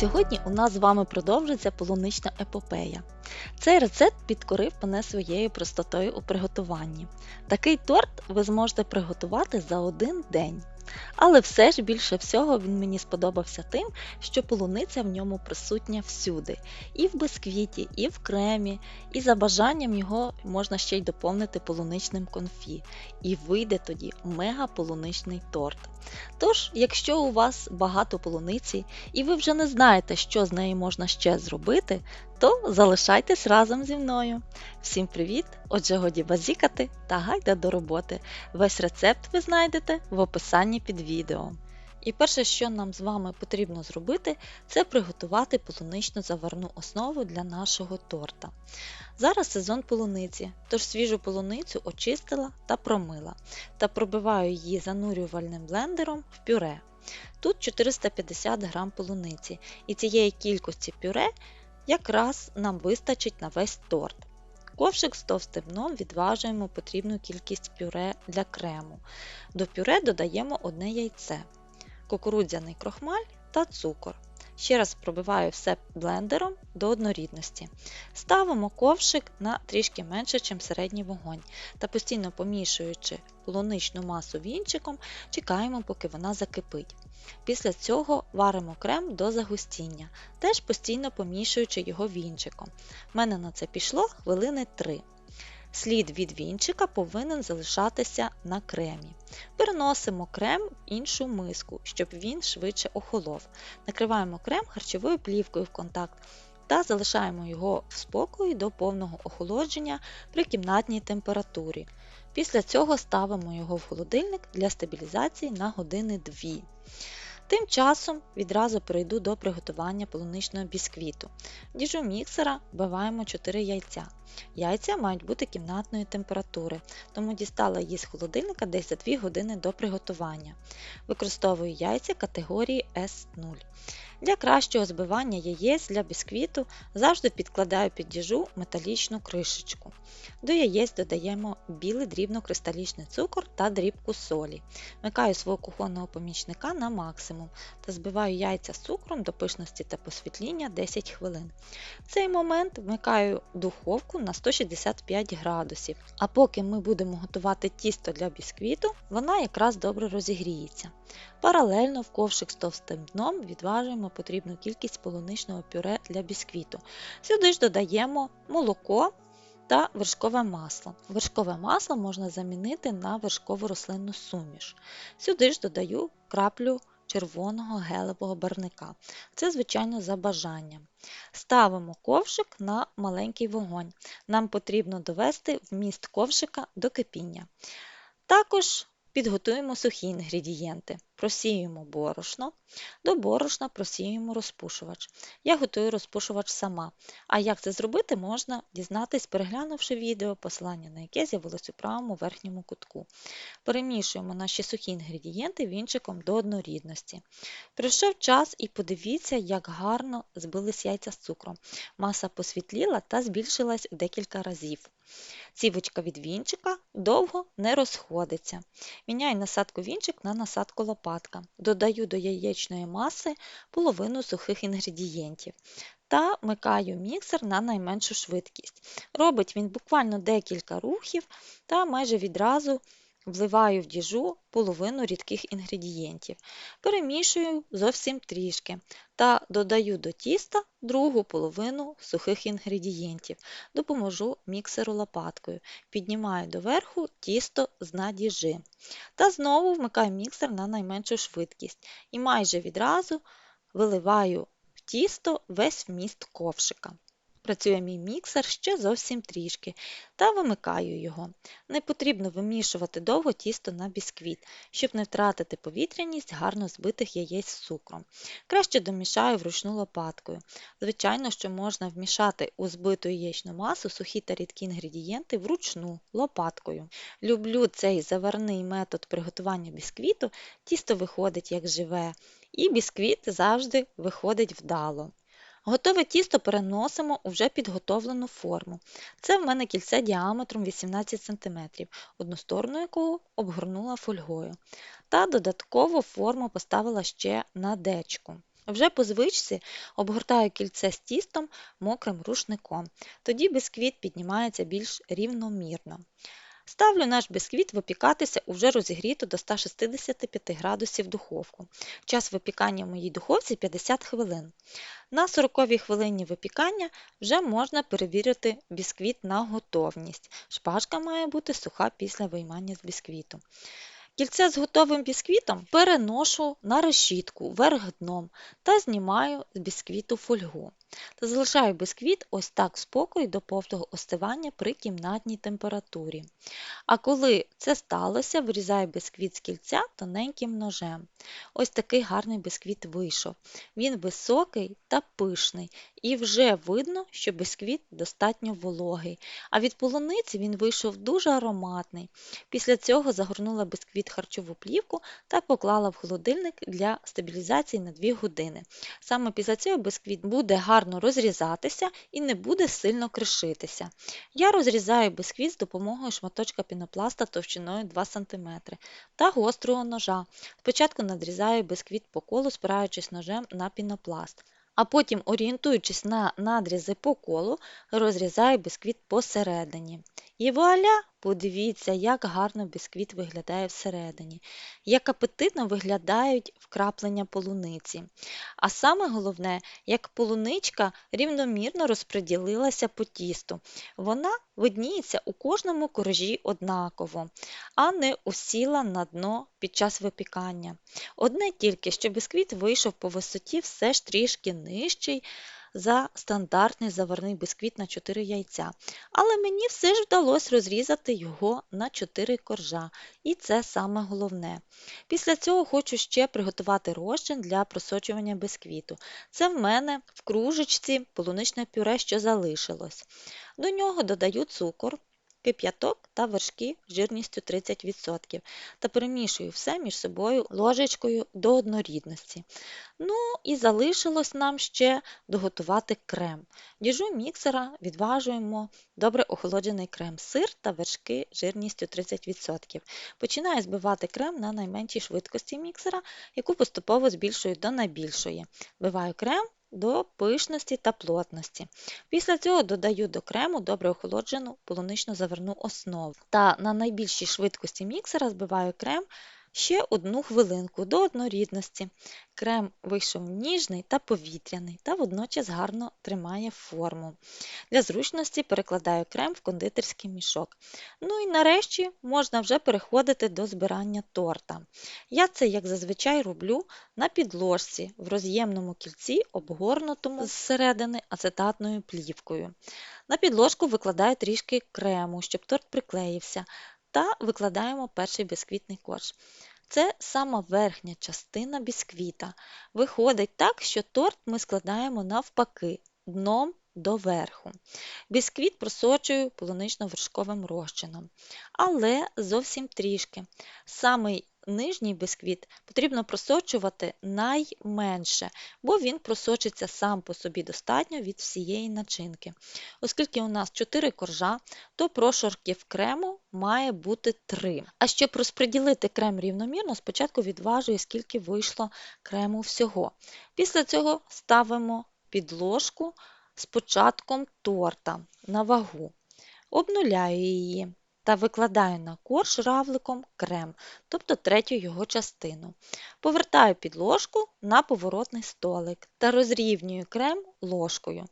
Сьогодні у нас з вами продовжиться полунична епопея. Цей рецепт підкорив мене своєю простотою у приготуванні. Такий торт ви зможете приготувати за один день. Але все ж більше всього він мені сподобався тим, що полуниця в ньому присутня всюди. І в бисквіті, і в кремі, і за бажанням його можна ще й доповнити полуничним конфі. І вийде тоді мега-полуничний торт. Тож, якщо у вас багато полуниці і ви вже не знаєте, що з нею можна ще зробити, то залишайтесь разом зі мною. Всім привіт! Отже, годі базікати та гайда до роботи. Весь рецепт ви знайдете в описанні під відео. І перше, що нам з вами потрібно зробити, це приготувати полуничну заварну основу для нашого торта. Зараз сезон полуниці, тож свіжу полуницю очистила та промила та пробиваю її занурювальним блендером в пюре. Тут 450 г полуниці, і цієї кількості пюре якраз нам вистачить на весь торт. Ковшик з товстим дном відважуємо потрібну кількість пюре для крему. До пюре додаємо одне яйце, кукурудзяний крохмаль та цукор. Ще раз пробиваю все блендером до однорідності. Ставимо ковшик на трішки менше, ніж середній вогонь, та постійно помішуючи полуничну масу вінчиком, чекаємо, поки вона закипить. Після цього варимо крем до загустіння, теж постійно помішуючи його вінчиком. У мене на це пішло хвилини 3. Слід від вінчика повинен залишатися на кремі. Переносимо крем в іншу миску, щоб він швидше охолов. Накриваємо крем харчовою плівкою в контакт та залишаємо його в спокої до повного охолодження при кімнатній температурі. Після цього ставимо його в холодильник для стабілізації на години 2. Тим часом відразу перейду до приготування полуничного бісквіту. Діжу міксера вбиваємо 4 яйця. Яйця мають бути кімнатної температури, тому дістала її з холодильника десь за 2 години до приготування. Використовую яйця категорії S0. Для кращого збивання яєць для бісквіту завжди підкладаю під діжу металічну кришечку. До яєць додаємо білий дрібнокристалічний цукор та дрібку солі. Вмикаю свого кухонного помічника на максимум та збиваю яйця з цукром до пишності та посвітління 10 хвилин. В цей момент вмикаю духовку на 165 градусів. А поки ми будемо готувати тісто для бісквіту, вона якраз добре розігріється. Паралельно в ковшик з товстим дном відважуємо потрібну кількість полуничного пюре для бісквіту. Сюди ж додаємо молоко та вершкове масло. Вершкове масло можна замінити на вершкову рослинну суміш. Сюди ж додаю краплю червоного гелевого барника. Це, звичайно, за бажанням. Ставимо ковшик на маленький вогонь. Нам потрібно довести вміст ковшика до кипіння. Також Підготуємо сухі інгредієнти. Просіюємо борошно, до борошна просіюємо розпушувач. Я готую розпушувач сама. А як це зробити, можна дізнатись, переглянувши відео, посилання на яке з'явилось у правому верхньому кутку. Перемішуємо наші сухі інгредієнти вінчиком до однорідності. Прийшов час і подивіться, як гарно збились яйця з цукром. Маса посвітліла та збільшилась декілька разів. Цівочка від вінчика довго не розходиться. Міняю насадку вінчик на насадку лопатка. Додаю до яєчної маси половину сухих інгредієнтів та вмикаю міксер на найменшу швидкість. Робить він буквально декілька рухів та майже відразу Вливаю в діжу половину рідких інгредієнтів, перемішую зовсім трішки та додаю до тіста другу половину сухих інгредієнтів, допоможу міксеру лопаткою, піднімаю доверху тісто з дна діжи. Та знову вмикаю міксер на найменшу швидкість і майже відразу виливаю в тісто весь вміст ковшика. Працює мій міксер ще зовсім трішки та вимикаю його. Не потрібно вимішувати довго тісто на бісквіт, щоб не втратити повітряність гарно збитих яєць з цукром. Краще домішаю вручну лопаткою. Звичайно, що можна вмішати у збиту яєчну масу сухі та рідкі інгредієнти вручну лопаткою. Люблю цей заварний метод приготування бісквіту, тісто виходить як живе, і бісквіт завжди виходить вдало. Готове тісто переносимо у вже підготовлену форму. Це в мене кільце діаметром 18 см, одну сторону якого обгорнула фольгою. Та додатково форму поставила ще на дечку. Вже по звичці обгортаю кільце з тістом мокрим рушником. Тоді бісквіт піднімається більш рівномірно. Ставлю наш бісквіт випікатися у вже розігріту до 165 градусів духовку. Час випікання в моїй духовці 50 хвилин. На 40 хвилині випікання вже можна перевірити бісквіт на готовність. Шпажка має бути суха після виймання з бісквіту. Кільце з готовим бісквітом переношу на решітку вверх дном та знімаю з бісквіту фольгу. Та залишаю бісквіт ось так спокою до повного остивання при кімнатній температурі. А коли це сталося, вирізаю бісквіт з кільця тоненьким ножем. Ось такий гарний бісквіт вийшов. Він високий та пишний, і вже видно, що бісквіт достатньо вологий. А від полуниці він вийшов дуже ароматний. Після цього загорнула бісквіт харчову плівку та поклала в холодильник для стабілізації на 2 години. Саме після цього бісквіт буде гарно розрізатися і не буде сильно кришитися. Я розрізаю бісквіт з допомогою шматочка пінопласта товщиною 2 см та гострого ножа. Спочатку надрізаю бісквіт по колу, спираючись ножем на пінопласт. А потім, орієнтуючись на надрізи по колу, розрізаю бісквіт посередині. І вуаля, подивіться, як гарно бісквіт виглядає всередині, як апетитно виглядають вкраплення полуниці. А саме головне, як полуничка рівномірно розподілилася по тісту. Вона видніється у кожному коржі однаково, а не осіла на дно під час випікання. Одне тільки, що бісквіт вийшов по висоті все ж трішки нижчий за стандартний заварний бисквіт на 4 яйця. Але мені все ж вдалося розрізати його на 4 коржа, і це саме головне. Після цього хочу ще приготувати розчин для просочування бисквіту. Це в мене в кружечці полуничне пюре, що залишилось. До нього додаю цукор кип'яток та вершки жирністю 30% та перемішую все між собою ложечкою до однорідності. Ну і залишилось нам ще доготувати крем. Діжу міксера відважуємо добре охолоджений крем, сир та вершки жирністю 30%. Починаю збивати крем на найменшій швидкості міксера, яку поступово збільшую до найбільшої. Вбиваю крем до пишності та плотності. Після цього додаю до крему добре охолоджену полунично заверну основу. Та на найбільшій швидкості міксера збиваю крем ще одну хвилинку до однорідності. Крем вийшов ніжний та повітряний, та водночас гарно тримає форму. Для зручності перекладаю крем в кондитерський мішок. Ну і нарешті можна вже переходити до збирання торта. Я це, як зазвичай, роблю на підложці в роз'ємному кільці, обгорнутому зсередини ацетатною плівкою. На підложку викладаю трішки крему, щоб торт приклеївся, та викладаємо перший бісквітний корж. Це сама верхня частина бісквіта. Виходить так, що торт ми складаємо навпаки, дном до верху. Бісквіт просочую полунично-вершковим розчином, але зовсім трішки. Самий нижній бисквіт потрібно просочувати найменше, бо він просочиться сам по собі достатньо від всієї начинки. Оскільки у нас 4 коржа, то прошарків крему має бути 3. А щоб розподілити крем рівномірно, спочатку відважую, скільки вийшло крему всього. Після цього ставимо підложку з початком торта на вагу. Обнуляю її та викладаю на корж равликом крем, тобто третю його частину. Повертаю підложку на поворотний столик та розрівнюю крем ложкою.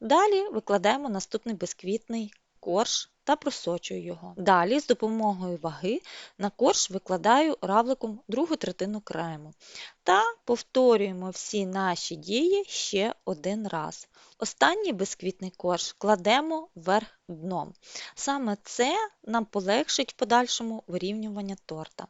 Далі викладаємо наступний бисквітний корж та просочую його. Далі з допомогою ваги на корж викладаю равликом другу третину крему та повторюємо всі наші дії ще один раз. Останній бисквітний корж кладемо вверх дном. Саме це нам полегшить в подальшому вирівнювання торта.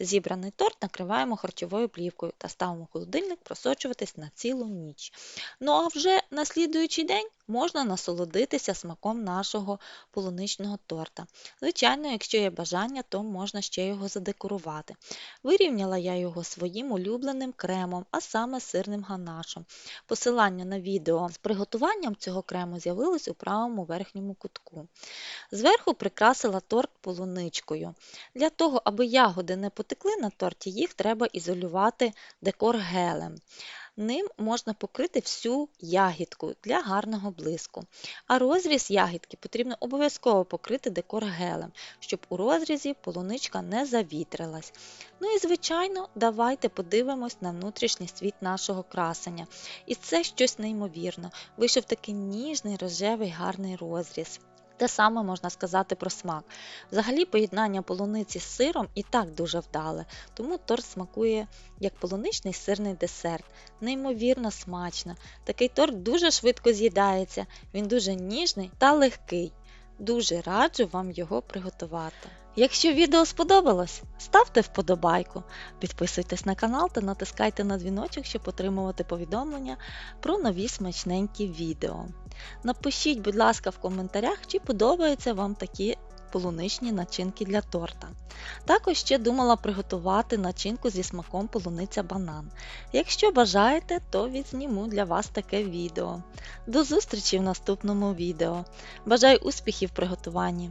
Зібраний торт накриваємо харчовою плівкою та ставимо холодильник просочуватись на цілу ніч. Ну а вже на слідуючий день можна насолодитися смаком нашого полуничного торта. Звичайно, якщо є бажання, то можна ще його задекорувати. Вирівняла я його своїм улюбленим кремом, а саме сирним ганашем. Посилання на відео з приготуванням цього крему з'явилось у правому верхньому кутку. Зверху прикрасила торт полуничкою. Для того, аби ягоди не потекли на торті, їх треба ізолювати декор гелем. Ним можна покрити всю ягідку для гарного блиску. А розріз ягідки потрібно обов'язково покрити декор гелем, щоб у розрізі полуничка не завітрилась. Ну і звичайно, давайте подивимось на внутрішній світ нашого красення. І це щось неймовірно. Вийшов такий ніжний, рожевий, гарний розріз. Те саме можна сказати про смак. Взагалі, поєднання полуниці з сиром і так дуже вдале, тому торт смакує як полуничний сирний десерт. Неймовірно смачно. Такий торт дуже швидко з'їдається, він дуже ніжний та легкий. Дуже раджу вам його приготувати. Якщо відео сподобалось, ставте вподобайку, підписуйтесь на канал та натискайте на дзвіночок, щоб отримувати повідомлення про нові смачненькі відео. Напишіть, будь ласка, в коментарях, чи подобаються вам такі полуничні начинки для торта. Також ще думала приготувати начинку зі смаком полуниця банан. Якщо бажаєте, то відзніму для вас таке відео. До зустрічі в наступному відео. Бажаю успіхів в приготуванні.